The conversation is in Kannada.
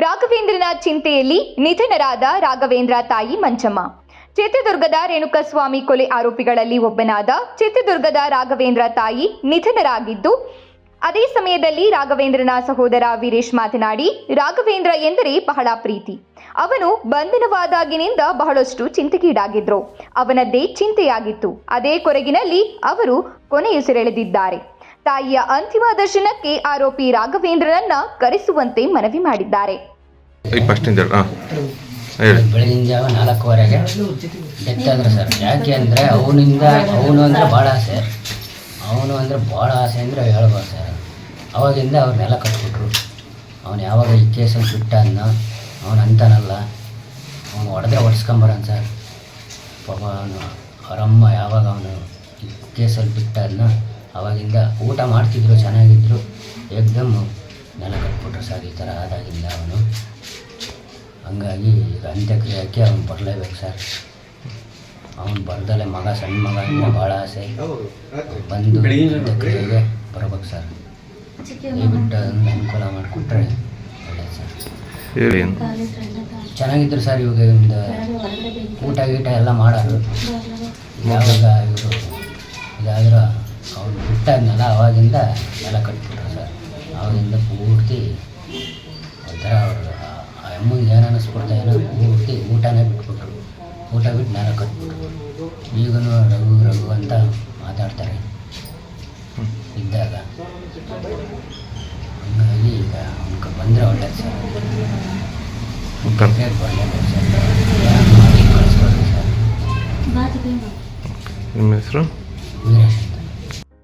ರಾಘವೇಂದ್ರನ ಚಿಂತೆಯಲ್ಲಿ ನಿಧನರಾದ ರಾಘವೇಂದ್ರ ತಾಯಿ ಮಂಚಮ್ಮ. ಚಿತ್ರದುರ್ಗದ ರೇಣುಕಸ್ವಾಮಿ ಕೊಲೆ ಆರೋಪಿಗಳಲ್ಲಿ ಒಬ್ಬನಾದ ಚಿತ್ರದುರ್ಗದ ರಾಘವೇಂದ್ರ ತಾಯಿ ನಿಧನರಾಗಿದ್ದು, ಅದೇ ಸಮಯದಲ್ಲಿ ರಾಘವೇಂದ್ರನ ಸಹೋದರ ವೀರೇಶ್ ಮಾತನಾಡಿ, ರಾಘವೇಂದ್ರ ಎಂದರೆ ಬಹಳ ಪ್ರೀತಿ. ಅವನು ಬಂಧನವಾದಾಗಿನಿಂದ ಬಹಳಷ್ಟು ಚಿಂತೆಗೀಡಾಗಿದ್ರು. ಅವನದ್ದೇ ಚಿಂತೆಯಾಗಿತ್ತು. ಅದೇ ಕೊರಗಿನಲ್ಲಿ ಅವರು ಕೊನೆಯುಸಿರೆಳೆದಿದ್ದಾರೆ. ತಾಯಿಯ ಅಂತಿಮ ದರ್ಶನಕ್ಕೆ ಆರೋಪಿ ರಾಘವೇಂದ್ರನನ್ನ ಕರೆಸುವಂತೆ ಮನವಿ ಮಾಡಿದ್ದಾರೆ. ಬೆಳಗಿನ ಜಾವ ನಾಲ್ಕೂವರೆಗೆ ಡೆತ್ ಆದ್ರೆ ಸರ್. ಯಾಕೆ ಅಂದರೆ ಅವನಿಂದ ಅವನು ಅಂದರೆ ಭಾಳ ಆಸೆ. ಅವನು ಅಂದರೆ ಭಾಳ ಆಸೆ ಅಂದರೆ ಹೇಳ್ಬೋದು ಸರ್. ಅವಾಗಿಂದ ಅವ್ರನ್ನೆಲ್ಲ ಕಟ್ಬಿಟ್ರು. ಅವನು ಯಾವಾಗ ಈ ಕೇಸಲ್ಲಿ ಬಿಟ್ಟ ಅನ್ನೋ ಅವನು ಅಂತಾನಲ್ಲ. ಅವನು ಹೊಡೆದ್ರೆ ಹೊಡ್ಸ್ಕೊಂಬರನ್ ಸರ್. ಪಾಪ ಅವನು ಅವರಮ್ಮ ಯಾವಾಗ ಅವನು ಈ ಕೇಸಲ್ಲಿ ಬಿಟ್ಟ ಅನ್ನೋ ಅವಾಗಿಂದ ಊಟ ಮಾಡ್ತಿದ್ರು ಚೆನ್ನಾಗಿದ್ರು. ಏಕ್ದಮ್ ನೆಲ ಕಟ್ಬಿಟ್ರು ಸರ್ ಈ ಥರ ಆದಾಗಿಂದ ಅವನು. ಹಂಗಾಗಿ ಈಗ ಅಂತ್ಯಕ್ರಿಯೆಗೆ ಅವ್ನು ಬರಲೇಬೇಕು ಸರ್. ಅವ್ನು ಬರ್ದಲೆ ಮಗ ಸಣ್ಣ ಮಗ ಅಂದ್ರೆ ಭಾಳ ಆಸೆ. ಬಂದು ಅಂತ್ಯಕ್ರಿಯೆಗೆ ಬರ್ಬೇಕು ಸರ್. ದಯವಿಟ್ಟು ಅದನ್ನು ಅನುಕೂಲ ಮಾಡಿಕೊಟ್ರೆ ಒಳ್ಳೆಯದು ಸರ್. ಚೆನ್ನಾಗಿದ್ರು ಸರ್ ಇವಾಗ ಒಂದು ಊಟ ಗೀಟ ಎಲ್ಲ ಇದಾದ್ರೆ ಅವ್ರು ನೆಲ ಅವಾಗಿಂದ ನೆಲ ಕಟ್ಬಿಟ್ರು ಸರ್. ಅವಾಗಿಂದ ಪೂರ್ತಿ ಒಂಥರ ಅವ್ರು ಆ ಅಮ್ಮಂಗೆ ಏನು ಅನ್ನಿಸ್ಬಿಡ್ತಾ ಏನೋ ಪೂರ್ತಿ ಊಟನೇ ಬಿಟ್ಬಿಟ್ರು. ಊಟ ಬಿಟ್ಟು ನೆಲ ಕಟ್ಬಿಟ್ರು. ಈಗೂ ರಘು ರಘು ಅಂತ ಮಾತಾಡ್ತಾರೆ. ಇದ್ದಾಗ ಹಂಗಾಗಿ ಈಗ ಅವ್ನಿಗೆ ಬಂದರೆ ಒಳ್ಳೆ ಸರ್. ಕರ್- ಬರಲೇಬೇಕು ಸರ್. ಸರ್. ನಿಮ್ಮ ಹೆಸರು? ವೀರೇಶ್.